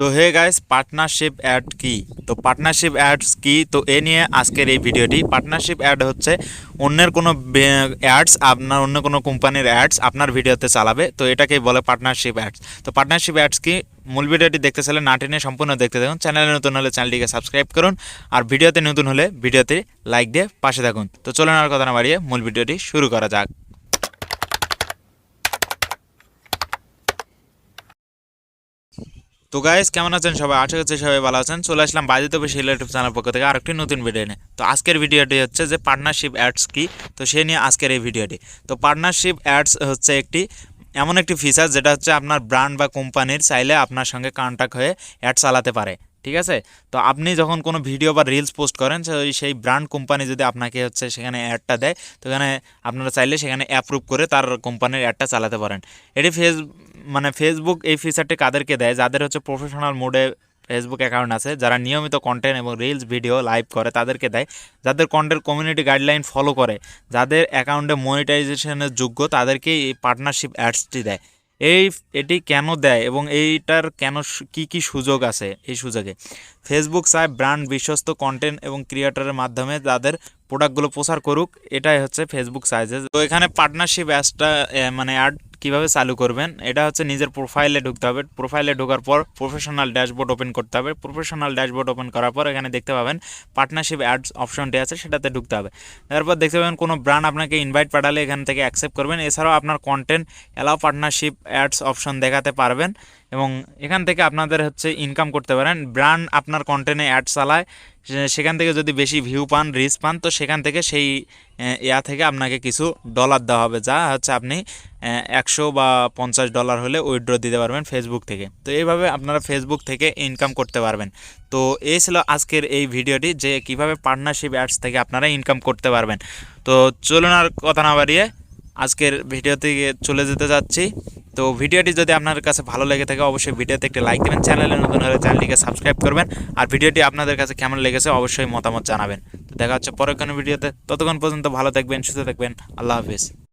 তো hey guys, partnership add কি? তো পার্টনারশিপ অ্যাডস কি? তো এ নিয়ে আজকের এই ভিডিওটি। পার্টনারশিপ অ্যাড হচ্ছে অন্যের কোনো অ্যাডস, আপনার অন্য কোনো কোম্পানির অ্যাডস আপনার ভিডিওতে চালাবে। তো এটাকেই বলে পার্টনারশিপ অ্যাডস। তো পার্টনারশিপ অ্যাডস কি? মূল ভিডিওটি দেখতে চাইলে না টেনে সম্পূর্ণ দেখতে থাকুন। চ্যানেলে নতুন হলে চ্যানেলটিকে সাবস্ক্রাইব করুন। আর ভিডিওতে নতুন হলে ভিডিওতে লাইক দিয়ে পাশে থাকুন। তো চলুন আর কথা না বাড়িয়ে মূল ভিডিওটি শুরু করা যাক। তো গাইজ কেমন আছেন সবাই? আশা করছি সবাই ভালো আছেন। চলে আসলাম বাজিত বেশি ইউটিউব চ্যানেল পক্ষ থেকে আরেকটি নতুন ভিডিও নিয়ে। তো আজকের ভিডিওটি হচ্ছে যে পার্টনারশিপ অ্যাডস কি? তো সে নিয়ে আজকের এই ভিডিওটি তো পার্টনারশিপ অ্যাডস হচ্ছে একটি, এমন একটি ফিচার যেটা হচ্ছে আপনার ব্র্যান্ড বা কোম্পানির চাইলে আপনার সঙ্গে কন্ট্যাক্ট হয়ে অ্যাড চালাতে পারে। ঠিক আছে? তো আপনি যখন কোনো ভিডিও বা রিলস পোস্ট করেন সেই- সেই ব্র্যান্ড কোম্পানি যদি আপনাকে হচ্ছে সেখানে অ্যাডটা দেয়, তো এখানে আপনারা চাইলে সেখানে অ্যাপ্রুভ করে তার কোম্পানির অ্যাডটা চালাতে পারেন। এটি ফেস মানে ফেসবুক এই ফিচারটি কাদেরকে দেয়? যাদের হচ্ছে প্রফেশনাল মোডে ফেসবুক অ্যাকাউন্ট আছে, যারা নিয়মিত কন্টেন্ট এবং রিলস ভিডিও লাইভ করে, তাদেরকে দেয়। যাদের কন্টেন্ট কমিউনিটি গাইডলাইন ফলো করে, যাদের অ্যাকাউন্টে মনিটাইজেশনের যোগ্য, তাদেরকেই এই পার্টনারশিপ অ্যাডসটি দেয়। এই, এটি কেন দেয় এবং এইটার কেন কি কি সুযোগ আছে এই সুযোগে? ফেসবুক চায় ব্র্যান্ড বিশ্বস্ত কন্টেন্ট এবং ক্রিয়েটরের মাধ্যমে তাদের প্রোডাক্টগুলো প্রচার করুক, এটাই হচ্ছে ফেসবুক সাইজে তো এখানে পার্টনারশিপ অ্যাডসটা মানে অ্যাড কীভাবে চালু করবেন, এটা হচ্ছে নিজের প্রোফাইলে ঢুকতে হবে। প্রোফাইলে ঢোকার পর প্রফেশনাল ড্যাশবোর্ড ওপেন করতে হবে। প্রফেশনাল ড্যাশবোর্ড ওপেন করার পর এখানে দেখতে পাবেন পার্টনারশিপ অ্যাডস অপশনটি আছে, সেটাতে ঢুকতে হবে। তারপর দেখতে পাবেন কোনো ব্র্যান্ড আপনাকে ইনভাইট পাঠালে এখান থেকে অ্যাকসেপ্ট করবেন। এছাড়াও আপনার content allow partnership ads option দেখাতে পারবেন। এবং এখান থেকে আপনাদের হচ্ছে ইনকাম করতে পারেন। ব্র্যান্ড আপনার কন্টেন্টে অ্যাড চালায় সেখান থেকে যদি বেশি ভিউ পান রিচ পান, তো সেখান থেকে সেই ইয়া থেকে আপনাকে কিছু ডলার দেওয়া হবে, যা হচ্ছে আপনি একশো বা পঞ্চাশ ডলার হলে উইথড্র দিতে পারবেন ফেসবুক থেকে। তো এইভাবে আপনারা ফেসবুক থেকে ইনকাম করতে পারবেন। তো এই ছিল আজকের এই ভিডিওটি, যে কীভাবে পার্টনারশিপ অ্যাডস থেকে আপনারা ইনকাম করতে পারবেন। তো চলুন আর কথা না বাড়িয়ে আজকের ভিডিও থেকে চলে যেতে যাচ্ছি। তো ভিডিওটি যদি আপনার কাছে ভালো লেগে থাকে, অবশ্যই ভিডিওতে একটি লাইক দেবেন, চ্যানেলে নতুন হলে চ্যানেলটিকে সাবস্ক্রাইব করবেন, আর ভিডিওটি আপনাদের কাছে কেমন লেগেছে অবশ্যই মতামত জানাবেন। তো দেখা হচ্ছে পরের কোনো ভিডিওতে, ততক্ষণ পর্যন্ত ভালো থাকবেন, সুস্থ থাকবেন, আল্লাহ হাফিজ।